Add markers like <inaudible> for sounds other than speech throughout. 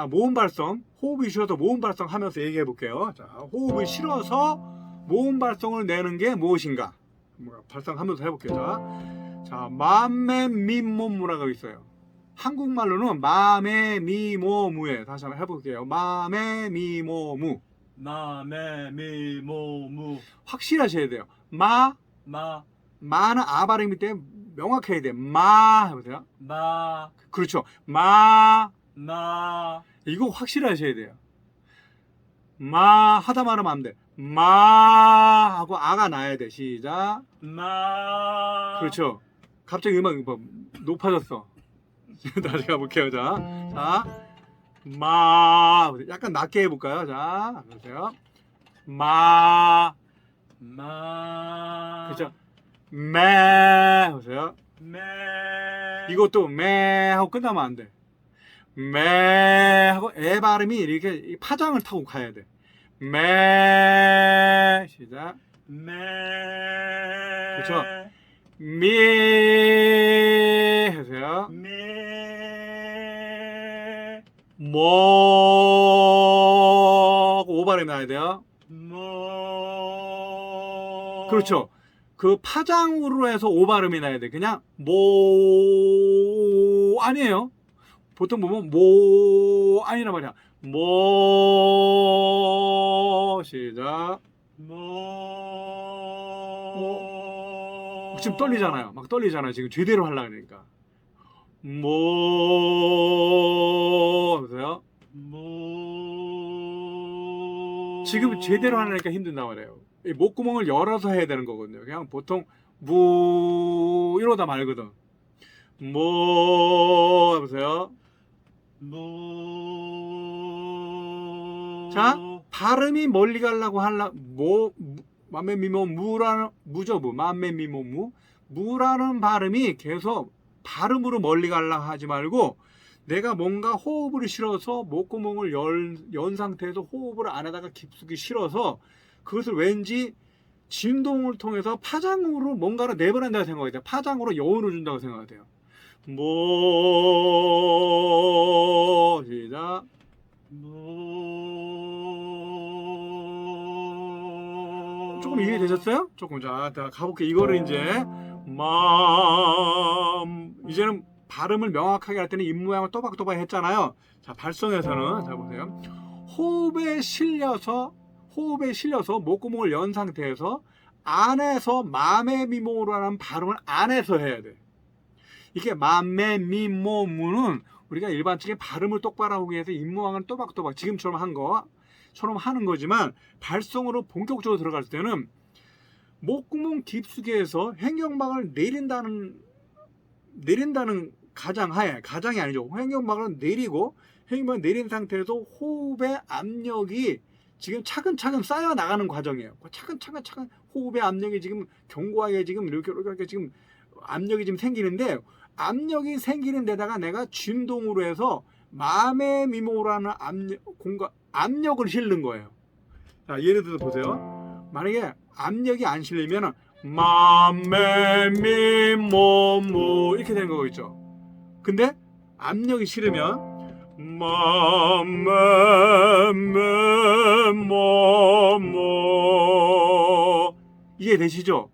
자, 모음 발성. 호흡이 쉬어서 모음 발성 하면서 얘기해 볼게요. 자, 호흡을 실어서 모음 발성을 내는 게 무엇인가? 뭐, 발성하면서 해볼게요. 자, 자, 맘에 미모무라고 있어요. 한국말로는 맘에 미모무에 다시 한번 해볼게요. 맘에 미모무. 마메 미모무 확실하셔야 돼요. 마, 마 마는 아 발음이 때문에 명확해야 돼요. 마 해보세요. 마, 그렇죠. 마 마, 이거 확실하셔야 돼요. 마 하다 말하면 안 돼. 마 하고 아가 나야 돼. 시작. 마. 그렇죠. 갑자기 음악이 뭐 높아졌어. <laughs> 다시 가볼게요. 자, 자, 마 약간 낮게 해볼까요? 자, 보세요. 마 마. 그렇죠. 매 보세요. 메. 이것도 매 하고 끝나면 안 돼. 매 하고 애 발음이 이렇게 파장을 타고 가야 돼. 매 시작. 메. 그렇죠. 미 하세요. 메. 모 오발음이 나야 돼요. 모. 그렇죠. 그 파장으로 해서 오발음이 나야 돼. 그냥 모 아니에요. 보통 보면 모 아니란 말이야. 모 시작. 모. 지금 떨리잖아요. 막 떨리잖아요. 지금 제대로 하려 그러니까. 모 보세요. 모. 지금 제대로 하려니까 힘든단 말이에요. 이 목구멍을 열어서 해야 되는 거거든요. 그냥 보통 무 이러다 말거든. 뭐 해보세요. 모. 자, 발음이 멀리 가려고 하려 뭐 맘에 미모 무라는 무죠 무 맘에 미모 무 무라는 발음이 계속 발음으로 멀리 가려고 하지 말고 내가 뭔가 호흡을 실어서 목구멍을 연, 연 상태에서 호흡을 안에다가 깊숙이 실어서 그것을 왠지 진동을 통해서 파장으로 뭔가를 내보낸다고 생각해야 돼요. 파장으로 여운을 준다고 생각해야 돼요. 뭐 시작. 모. 조금 이해되셨어요? 조금 자, 자 가볼게. 이거를 이제 맘 이제는 발음을 명확하게 할 때는 입 모양을 또박또박 했잖아요. 자, 발성에서는 자 보세요. 호흡에 실려서 호흡에 실려서 목구멍을 연 상태에서 안에서 맘의 미모라는 발음을 안에서 해야 돼. 이게 맘의 미모무는 우리가 일반적인 발음을 똑바로 하기 위해서 입 모양을 또박또박 지금처럼 한 거처럼 하는 거지만 발성으로 본격적으로 들어갈 때는 목구멍 깊숙이에서 횡격막을 내린다는 내린다는 가장하에 가장이 아니죠. 횡격막을 내리고 횡격막을 내린 상태에서 호흡의 압력이 지금 차근차근 쌓여 나가는 과정이에요. 그 차근차근 차근 호흡의 압력이 지금 견고하게 지금 이렇게, 이렇게 지금 압력이 지금 생기는데 압력이 생기는 데다가 내가 진동으로 해서 마음의 미모라는 압력 공간 압력을 실는 거예요. 자 예를 들어서 보세요. 만약에 압력이 안 실리면 맘에 미모무 이렇게 되는 거겠죠. 근데 압력이 실으면 맘에 미모무 이해 되시죠?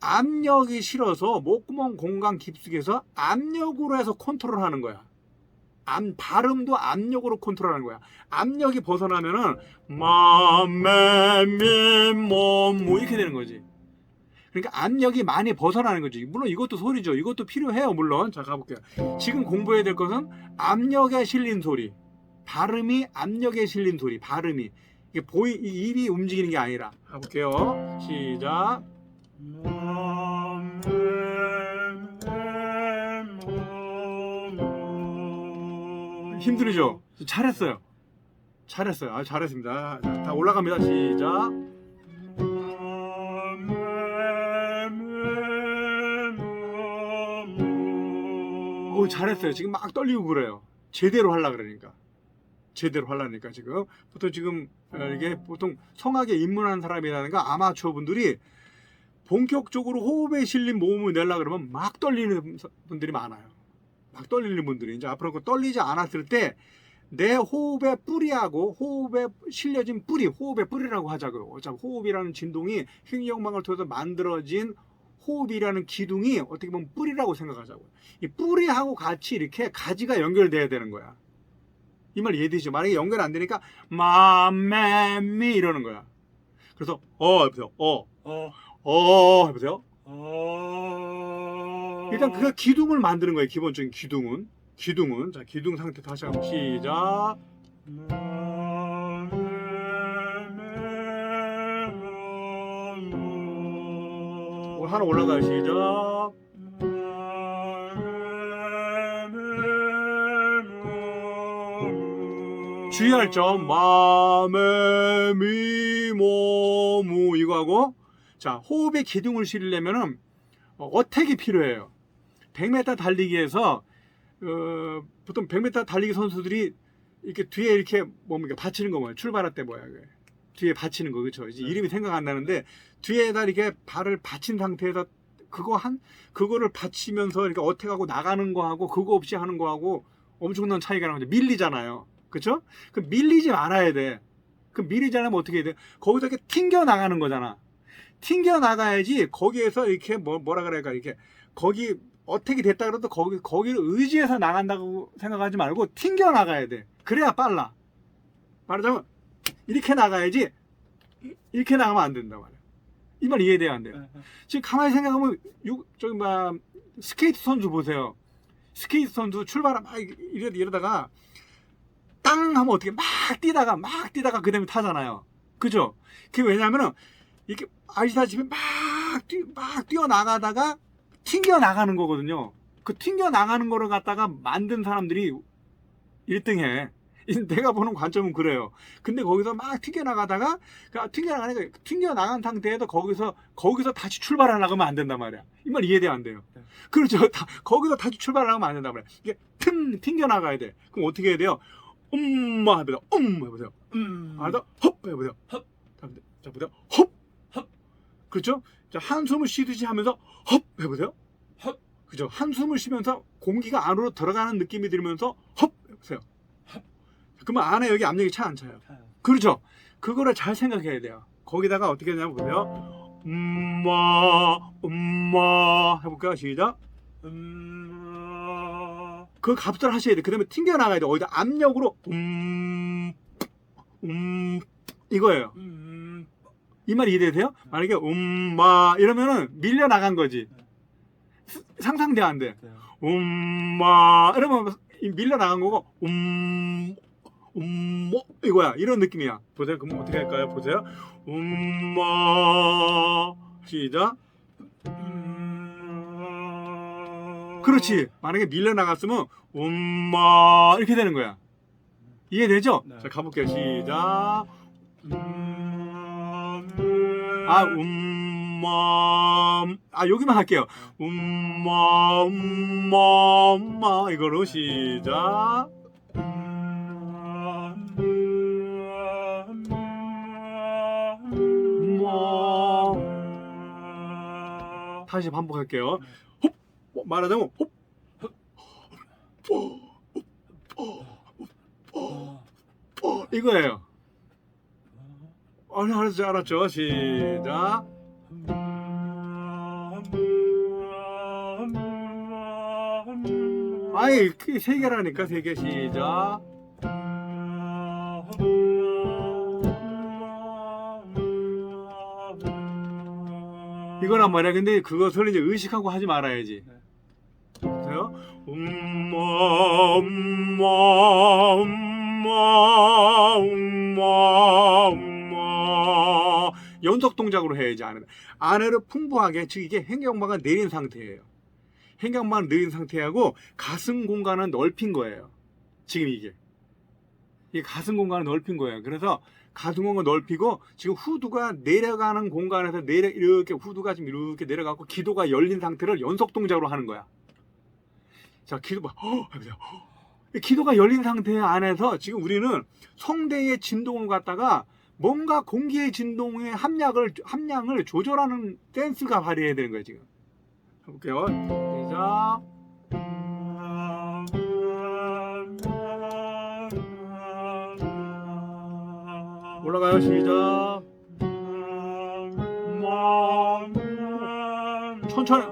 압력이 실어서 목구멍 공간 깊숙이에서 압력으로 해서 컨트롤하는 거야. 암 발음도 압력으로 컨트롤하는 거야. 압력이 벗어나면은 맘에 미모무 이렇게 되는 거지. 그러니까 압력이 많이 벗어나는 거지. 물론 이것도 소리죠. 이것도 필요해요. 물론. 자 가볼게요. 지금 공부해야 될 것은 압력에 실린 소리. 발음이 압력에 실린 소리. 발음이 이게 보이 이 입이 움직이는 게 아니라. 가볼게요. 시작. 힘들죠? 잘했어요. 잘했어요. 아, 잘했습니다. 자, 다 올라갑니다. 시작. 오, 잘했어요. 지금 막 떨리고 그래요. 제대로 하려 그러니까. 제대로 하려니까 지금. 보통 지금 어, 이게 보통 성악에 입문하는 사람이라든가 아마추어 분들이 본격적으로 호흡에 실린 모음을 내려 그러면 막 떨리는 분들이 많아요. 막 떨리는 분들이 이제 앞으로 그 떨리지 않았을 때 내 호흡의 뿌리하고 호흡에 실려진 뿌리, 호흡의 뿌리라고 하자고요. 어차피 호흡이라는 진동이 횡격막을 통해서 만들어진 호흡이라는 기둥이 어떻게 보면 뿌리라고 생각하자고요. 이 뿌리하고 같이 이렇게 가지가 연결돼야 되는 거야. 이 말 이해되죠? 만약에 연결 안 되니까 마매미 이러는 거야. 그래서 어 해보세요. 어, 어, 어 해보세요. 어. 일단 그 기둥을 만드는 거예요. 기본적인 기둥은 기둥은 자 기둥 상태 다시 한번 시작. 어, 하나 올라가요. 시작. 주의할 점 마음의 미모무 이거하고 자 호흡의 기둥을 실으려면은 어, 어택이 필요해요. 100m 달리기에서 어, 보통 100m 달리기 선수들이 이렇게 뒤에 이렇게 뭡니까? 받치는 거 뭐야? 출발할 때 뭐야 그게. 뒤에 받치는 거 그렇죠 이제 네. 이름이 생각 안 나는데 뒤에다 이렇게 발을 받친 상태에서 그거 한 그거를 받치면서 이렇게 어택하고 나가는 거하고 그거 없이 하는 거하고 엄청난 차이가 나는 거죠. 밀리잖아요. 그렇죠 그 밀리지 말아야 돼그 밀리지 않으면 어떻게 해야 돼? 거기서 이렇게 튕겨 나가는 거잖아. 튕겨 나가야지 거기에서 이렇게 뭐 뭐라 그럴까? 이렇게 거기 어택이 됐다 그래도 거기 거기를 의지해서 나간다고 생각하지 말고 튕겨 나가야 돼. 그래야 빨라. 말하자면 이렇게 나가야지 이렇게 나가면 안 된다 말이야. 이 말 이해돼야 안 돼요. 지금 가만히 생각하면 요 저기 막 스케이트 선수 보세요. 스케이트 선수 출발을 막 이러, 이러다가 땅 하면 어떻게 막 뛰다가 막 뛰다가 그 다음에 타잖아요. 그죠? 그게 왜냐면은 이렇게 아시다시피 막, 뛰, 막 뛰어나가다가 튕겨 나가는 거거든요. 그 튕겨 나가는 거를 갖다가 만든 사람들이 1등해. 내가 보는 관점은 그래요. 근데 거기서 막 튕겨 나가다가 그 튕겨 나가니까 튕겨 나간 상태에서 거기서 거기서 다시 출발하려고 하면 안 된단 말이야. 이 말 이해돼 안 돼요? 네. 그렇죠. 다, 거기서 다시 출발하려고 하면 안 된단 말이야. 이게 튕 튕겨 나가야 돼. 그럼 어떻게 해야 돼요? 엄마 해보세요. 음 해보세요. 음. 알다 헙 해보세요. 헙. 자, 보세요. 헙. 그렇죠? 자 한숨을 쉬듯이 하면서 헙 해보세요. 헙. 그죠? 한숨을 쉬면서 공기가 안으로 들어가는 느낌이 들면서 헙 해보세요. 헙. 그러면 안에 여기 압력이 차 안 차요. 차요. 그렇죠? 그거를 잘 생각해야 돼요. 거기다가 어떻게 되냐면 보세요. 음마 음마 해볼까요? 시작. 음. 그 값을 하셔야 돼. 그 다음에 튕겨 나가야 돼. 어디다 압력으로 음, 음 이거예요. 음. 이 말이 이해되세요? 만약에 음마 이러면은 밀려 나간 거지. 스- 상상돼 안 돼. 그래요. 음마 이러면 이 밀려 나간 거고 음 음모 이거야. 이런 느낌이야. 보세요. 그럼 어떻게 할까요? 보세요. 음마 시작. 음. 그렇지. 만약에 밀려 나갔으면 음마 이렇게 되는 거야. 이해되죠? 네. 자 가볼게요. 시작. 음. 아, 음마. 아, 여기만 할게요. 음마, 음마, 음마. 이거로 시작. 다시 반복할게요. 홉! 어, 말하자면, 홉! 어, 이거예요. 아니, 알았죠, 알았죠. 시작. 아이, 그게 세 개라니까, 세 개. 시작. 이거란 말이야. 근데 그것을 이제 의식하고 하지 말아야지. 네. 보세요. 음마, 음마, 음마, 음마, 음마. 연속 동작으로 해야지, 안에를. 안에를 풍부하게, 즉 이게 횡격막은 내린 상태예요. 횡격막은 내린 상태하고 가슴 공간은 넓힌 거예요. 지금 이게. 이 가슴 공간을 넓힌 거예요. 그래서 가슴 공간 넓히고 지금 후두가 내려가는 공간에서 내려 이렇게 후두가 지금 이렇게 내려가고 기도가 열린 상태를 연속 동작으로 하는 거야. 자, 기도 봐. 허! 해보세요. 기도가 열린 상태 안에서 지금 우리는 성대의 진동을 갖다가 뭔가 공기의 진동의 함량을 함량을 조절하는 댄스가 발휘해야 되는 거예요 지금. 해볼게요. 시작. 올라가요 시작. 천천히.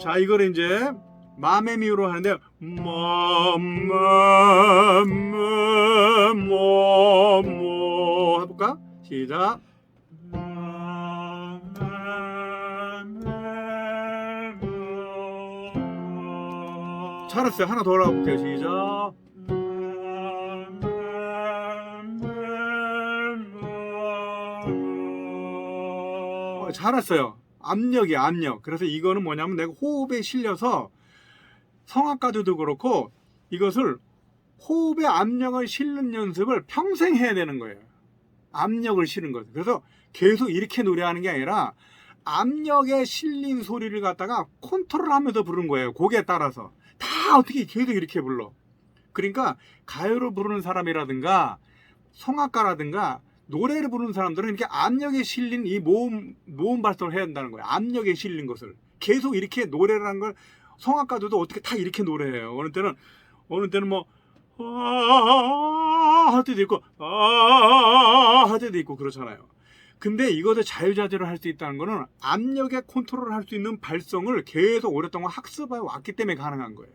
자 이걸 이제 마메미우로 하는데 마마마마모 해볼까? 시작. 잘했어요. 하나 더 올라가 볼게요. 시작. 어, 잘했어요. 압력이 압력. 그래서 이거는 뭐냐면 내가 호흡에 실려서 성악가들도 그렇고 이것을 호흡의 압력을 실는 연습을 평생 해야 되는 거예요. 압력을 실은 거죠. 그래서 계속 이렇게 노래하는 게 아니라 압력에 실린 소리를 갖다가 컨트롤하면서 부르는 거예요. 곡에 따라서 다 어떻게 계속 이렇게 불러. 그러니까 가요를 부르는 사람이라든가 성악가라든가 노래를 부르는 사람들은 이렇게 압력에 실린 이 모음 모음 발성을 해야 한다는 거예요. 압력에 실린 것을 계속 이렇게 노래를 하는 걸 성악가들도 어떻게 다 이렇게 노래해요. 어느 때는 어느 때는 뭐 아, 할 때도 있고 아, 할 때도 있고 그렇잖아요. 근데 이것을 자유자재로 할 수 있다는 거는 압력에 컨트롤 할 수 있는 발성을 계속 오랫동안 학습해 왔기 때문에 가능한 거예요.